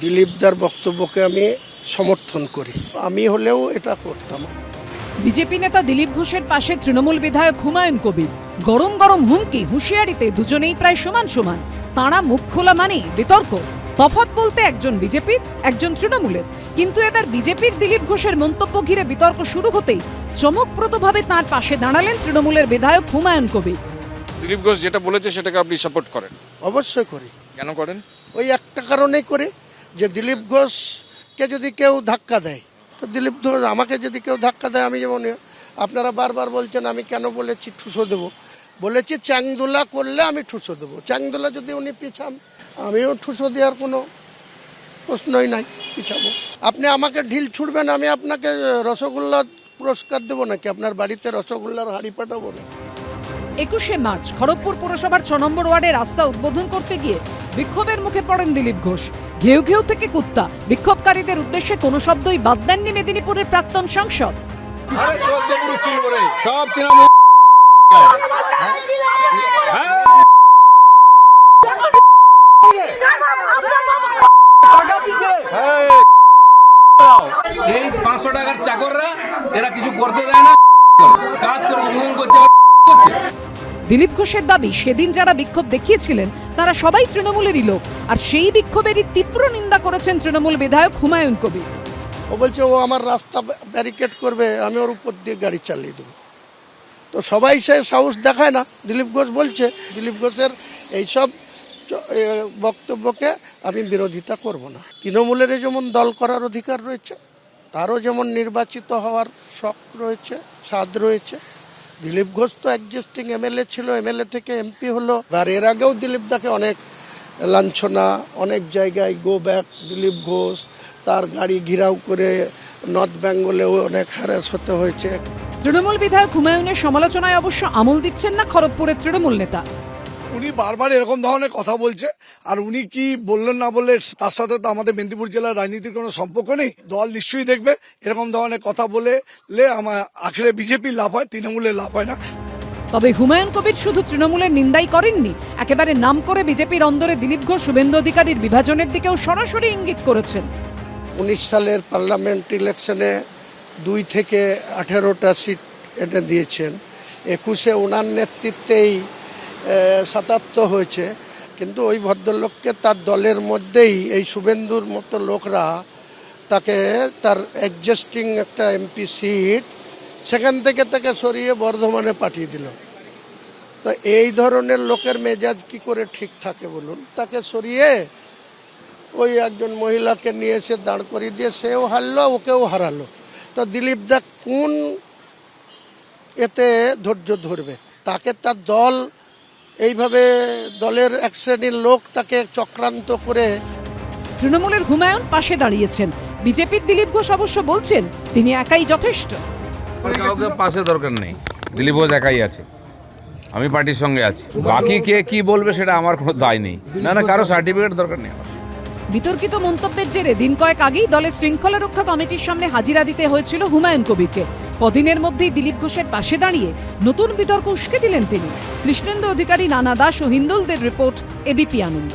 দিলীপদার বক্তব্যকে আমি সমর্থন করি। আমি হলেও এটা করতাম। বিজেপি নেতা দিলীপ ঘোষের পাশে তৃণমূল বিধায়ক হুমায়ুন কবির। গরম গরম হুমকি হুঁশিয়ারিতে দুজনেই প্রায় সমান সমান। তাঁরা মুখ খোলা মানেই বিতর্ক। তফাৎ বলতে একজন বিজেপির একজন তৃণমূলের। কিন্তু এবার বিজেপির দিলীপ ঘোষের মন্তব্য ঘিরে বিতর্ক শুরু হতেই চমকপ্রদভাবে তাঁর পাশে দাঁড়ালেন তৃণমূলের বিধায়ক হুমায়ুন কবির। দিলীপ ঘোষ যেটা বলেছে সেটাকে আপনি সাপোর্ট করেন? অবশ্যই করি। কেন করেন? ওই একটা কারণেই করি। যে দিলীপ ঘোষকে যদি কেউ ধাক্কা দেয়, তো দিলীপ ঘোষ আমাকে যদি কেউ ধাক্কা দেয়, আমি যেমন, আপনারা বারবার বলছেন, আমি কেন বলেছি ঠুসো দেবো? বলেছি চ্যাংদোলা করলে আমি ঠুসো দেবো। চ্যাংদোলা যদি উনি পিছান, আমিও ঠুসো দেওয়ার কোনো প্রশ্নই নাই, পিছাবো। আপনি আমাকে ঢিল ছুড়বেন, আমি আপনাকে রসগোল্লা পুরস্কার দেবো নাকি? আপনার বাড়িতে রসগোল্লার হাঁড়ি পাঠাবো না একুশে মার্চ খড়গপুর পুরসভার ছ নম্বর ওয়ার্ডে রাস্তা উদ্বোধন করতে গিয়ে বিক্ষোভের মুখে পড়েন দিলীপ ঘোষ। ঘেউ ঘেউ থেকে কুত্তা। বিক্ষোভকারীদের উদ্দেশ্যে কোনো শব্দই বাদ দেননি মেদিনীপুরের প্রাক্তন সাংসদ। সব এই পাঁচশো টাকার চাকররা এরা কিছু করতে দেয় না। কাজ করে উন্নয়ন করছে করছে। দিলীপ ঘোষের দাবি, সেদিন যারা বিক্ষোভ দেখিয়েছিলেন, তারা সবাই তৃণমূলেরই লোক। আর সেই বিক্ষোভেরই তীব্র নিন্দা করেছেন তৃণমূল বিধায়ক হুমায়ুন কবির। ও বলছে, ও আমার রাস্তা ব্যারিকেড করবে, আমি ওর উপর দিয়ে গাড়ি চালিয়ে দেবো। তো সবাই সে সাহস দেখায় না। দিলীপ ঘোষ বলছে, দিলীপ ঘোষের এইসব বক্তব্যকে আমি বিরোধিতা করব না। তৃণমূলের যেমন দল করার অধিকার রয়েছে, তারও যেমন নির্বাচিত হওয়ার শখ রয়েছে, স্বাদ রয়েছে দিলীপ ঘোষ তো এক্সিস্টিং এমএলএ ছিল এমএলএ থেকে এমপি হলো। আর এর আগেও দিলীপ দাকে অনেক লাঞ্ছনা, অনেক জায়গায় গো ব্যাক দিলীপ ঘোষ, তার গাড়ি ঘিরাও করে নর্থ বেঙ্গলেও অনেক হ্যারাস হতে হয়েছে। তৃণমূল বিধায়ক হুমায়ুনের সমালোচনায় অবশ্য আমল দিচ্ছেন না খড়গপুরের তৃণমূল নেতা। উনি বারবার এরকম ধরনের কথা বলছে। আর উনি কি বললেন না বললে তার সাথে তো আমাদের মেদিনীপুর জেলার রাজনীতির কোনো সম্পর্ক নেই। দল নিশ্চয়ই দেখবে। এরকম ধরনের কথা বলে আমার আখেরে বিজেপির লাভ হয় তৃণমূলের লাভ হয় না। তবে হুমায়ুন কবির শুধু তৃণমূলের নিন্দাই করেননি একেবারে নাম করে বিজেপির অন্দরে দিলীপ ঘোষ শুভেন্দু অধিকারীর বিভাজনের দিকেও সরাসরি ইঙ্গিত করেছেন। উনিশ সালের পার্লামেন্ট ইলেকশনে দুই থেকে আঠেরোটা সিট এনে দিয়েছেন। একুশে ওনার নেতৃত্বেই সাতাত্তর হয়েছে। কিন্তু ওই ভদ্রলোককে তার দলের মধ্যেই এই শুভেন্দুর মতো লোকরা তাকে তার অ্যাডজাস্টিং একটা এমপি সিট সেখান থেকে তাকে সরিয়ে বর্ধমানে পাঠিয়ে দিল। তো এই ধরনের লোকের মেজাজ কি করে ঠিক থাকে বলুন? তাকে সরিয়ে ওই একজন মহিলাকে নিয়ে এসে দাঁড় করিয়ে দিয়ে সেও হারলো, ওকেও হারালো। তো দিলীপ দা কোন এতে ধৈর্য ধরবে? তাকে তার দল এইভাবে দলের এক শ্রেণির লোক তাকে চক্রান্ত করে তৃণমূলের হুমায়ুন পাশে দাঁড়িয়েছেন। বিজেপির দিলীপ ঘোষ অবশ্য বলছেন তিনি একাই যথেষ্ট। কাউকে পাশে দরকার নেই। দিলীপ ঘোষ একাই আছে। আমি পার্টির সঙ্গে আছি। বাকি কে কি বলবে সেটা আমার কোনো দায় নেই। না না কারও সার্টিফিকেট দরকার নেই বিতর্কিত মন্তব্যের জেরে দিন কয়েক আগেই দলের শৃঙ্খলা রক্ষা কমিটির সামনে হাজিরা দিতে হয়েছিল হুমায়ুন কবিরকে। কদিনের মধ্যেই দিলীপ ঘোষের পাশে দাঁড়িয়ে নতুন বিতর্ক উস্কে দিলেন তিনি। কৃষ্ণেন্দু অধিকারী নানা দাস ও হিন্দুলদের রিপোর্ট এবিপি আনন্দ।